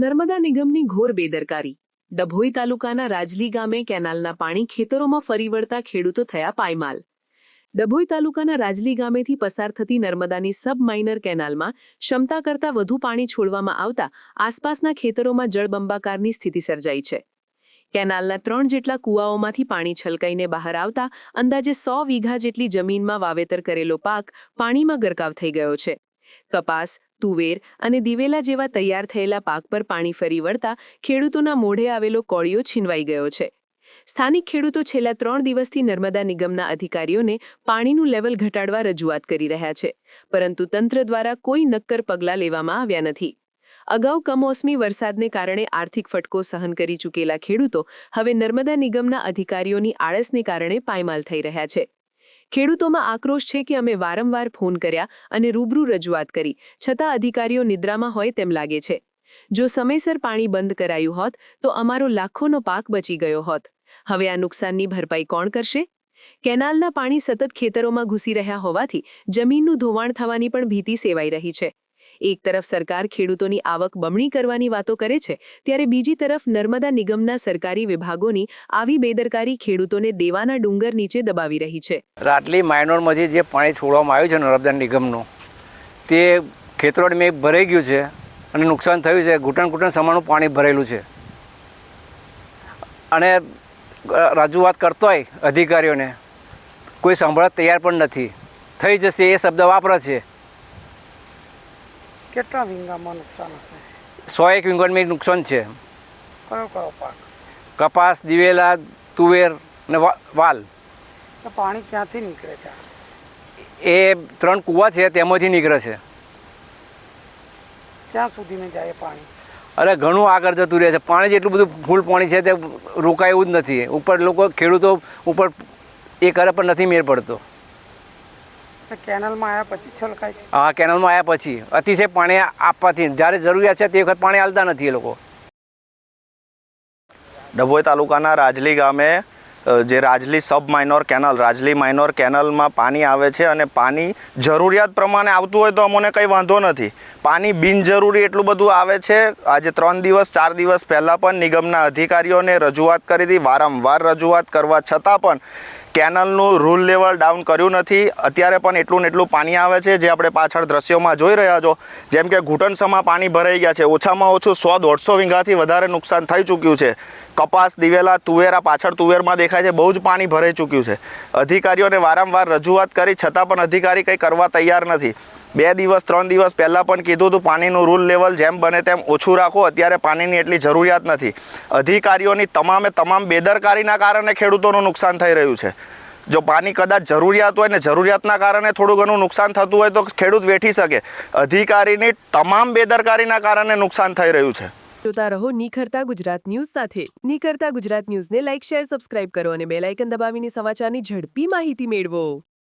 નર્મદા નિગમની ઘોર બેદરકારી. ડભોઈ તાલુકાના રાજલી ગામે કેનાલના પાણી ખેતરોમાં ફરી વળતા ખેડૂતો થયા પાયમાલ. ડભોઈ તાલુકાના રાજલી ગામેથી પસાર થતી નર્મદાની સબ માઇનર કેનાલમાં ક્ષમતા કરતાં વધુ પાણી છોડવામાં આવતા આસપાસના ખેતરોમાં જળબંબાકારની સ્થિતિ સર્જાઈ છે. કેનાલના ત્રણ જેટલા કૂવાઓમાંથી પાણી છલકાઈને બહાર આવતા અંદાજે સો વીઘા જેટલી જમીનમાં વાવેતર કરેલો પાક પાણીમાં ગરકાવ થઈ ગયો છે. કપાસ, તુવેર અને દિવેલા જેવા તૈયાર થયેલા પાક પર પાણી ફરી વળતા ખેડૂતોના મોઢે આવેલો કોળિયો છીનવાઈ ગયો છે. સ્થાનિક ખેડૂતો છેલ્લા ત્રણ દિવસથી નર્મદા નિગમના અધિકારીઓને પાણીનું લેવલ ઘટાડવા રજૂઆત કરી રહ્યા છે, પરંતુ તંત્ર દ્વારા કોઈ નક્કર પગલાં લેવામાં આવ્યા નથી. અગાઉ કમોસમી વરસાદને કારણે આર્થિક ફટકો સહન કરી ચૂકેલા ખેડૂતો હવે નર્મદા નિગમના અધિકારીઓની આળસને કારણે પાયમાલ થઈ રહ્યા છે. ખેડૂતોમાં આક્રોશ છે કે અમે વારંવાર ફોન કર્યા અને રૂબરૂ રજૂઆત કરી. છતાં અધિકારીઓ નિદ્રામાં હોય તેમ લાગે છે. જો સમયસર પાણી બંધ કરાયું હોત, તો અમારો લાખોનો પાક બચી ગયો હોત. હવે આ નુકસાનની ભરપાઈ કોણ કરશે? કેનાલના પાણી સતત ખેતરોમાં ઘૂસી રહ્યા હોવાથી જમીનનું ધોવાણ થવાની પણ ભીતિ સેવાઈ રહી છે. એક તરફ સરકાર ખેડૂતોની આવક બમણી કરવાની વાતો કરે છે, ત્યારે બીજી તરફ નર્મદા નિગમના સરકારી વિભાગોની આવી બેદરકારી ખેડૂતોને દેવાના ડુંગર નીચે દબાવી રહી છે. રાટલી માઇનોરમાંથી જે પાણી છોડવામાં આવ્યું છે નર્મદા નિગમનું, તે ખેતરોડ મેં ભરાઈ ગયું છે અને નુકસાન થયું છે ઘૂંટણ ઘૂંટણ સમાનું પાણી ભરેલું છે. અને રજૂઆત કરતો હોય અધિકારીઓને, કોઈ સાંભળવા તૈયાર પણ નથી. થઈ જશે એ શબ્દ વાપરે છે. કેટલા વીંગામાં નુકસાન હશે? સો એક વીંગણમાં નુકસાન છે. કયો કયો પાક? કપાસ દિવેલા તુવેર ને વાલ. પાણી ક્યાંથી નીકળે છે? એ ત્રણ કૂવા છે તેમાંથી નીકળે છે. ક્યાં સુધીને જાય પાણી? અરે ઘણું આગળ જતું રહે છે. પાણી જેટલું બધું ફૂલ પાણી છે તે રોકાય એવું જ નથી. ઉપર લોકો ખેડૂતો ઉપર એ કરે પણ નથી મેળ પડતો. કેનલમાં આવ્યા પછી છલકાય છે. આ કેનલમાં આવ્યા પછી. અતિશય પાણી આપવાથી જ્યારે જરૂરિયાત છે તે વખત પાણી આલતા નથી એ લોકો. ડભોઈ તાલુકાના રાજલી ગામે જે Rajli sub minor canal Rajli minor કેનલમાં પાણી આવે છે અને પાણી જરૂરિયાત પ્રમાણે આવતું હોય તો અમને કંઈ વાંધો નથી. પાણી બિનજરૂરી એટલું બધું આવે છે. આજે ત્રણ દિવસ ચાર દિવસ પહેલાં પણ નિગમના અધિકારીઓને રજૂઆત કરી હતી. વારંવાર રજૂઆત કરવા છતાં પણ કેનલનું રૂલ લેવલ ડાઉન કર્યું નથી. અત્યારે પણ એટલું ને એટલું પાણી આવે છે, જે આપણે પાછળ દ્રશ્યોમાં જોઈ રહ્યા છો. જેમ કે ઘૂંટણસમાં પાણી ભરાઈ ગયા છે. ઓછામાં ઓછું સો દોઢસો વીઘાથી વધારે નુકસાન થઈ ચૂક્યું છે. કપાસ, દિવેલા, તુવેરા, પાછળ તુવેરમાં દેખાય છે, બહુ જ પાણી ભરાઈ ચૂક્યું છે. અધિકારીઓને વારંવાર રજૂઆત કરી, છતાં પણ અધિકારી કંઈ કરવા તૈયાર નથી. બે દિવસ, ત્રણ દિવસ પહેલાં પણ કીધું હતું પાણીનું રૂલ લેવલ જેમ બને તેમ ઓછું રાખો, અત્યારે પાણીની એટલી જરૂરિયાત નથી. અધિકારીઓની તમામે તમામ બેદરકારીના કારણે ખેડૂતોનું નુકસાન થઈ રહ્યું છે. જો પાણી કદાચ જરૂરિયાત હોય ને જરૂરિયાતના કારણે થોડું ઘણું નુકસાન થતું હોય તો ખેડૂત વેઠી શકે. અધિકારીની તમામ બેદરકારીના કારણે નુકસાન થઈ રહ્યું છે. જોતા રહો નિખરતા ગુજરાત ન્યૂઝ સાથે. નિખરતા ગુજરાત ન્યૂઝને લાઇક શેર, સબસ્ક્રાઇબ કરો અને બેલ આઇકન દબાવીને સમાચારની ઝડપી માહિતી મેળવો.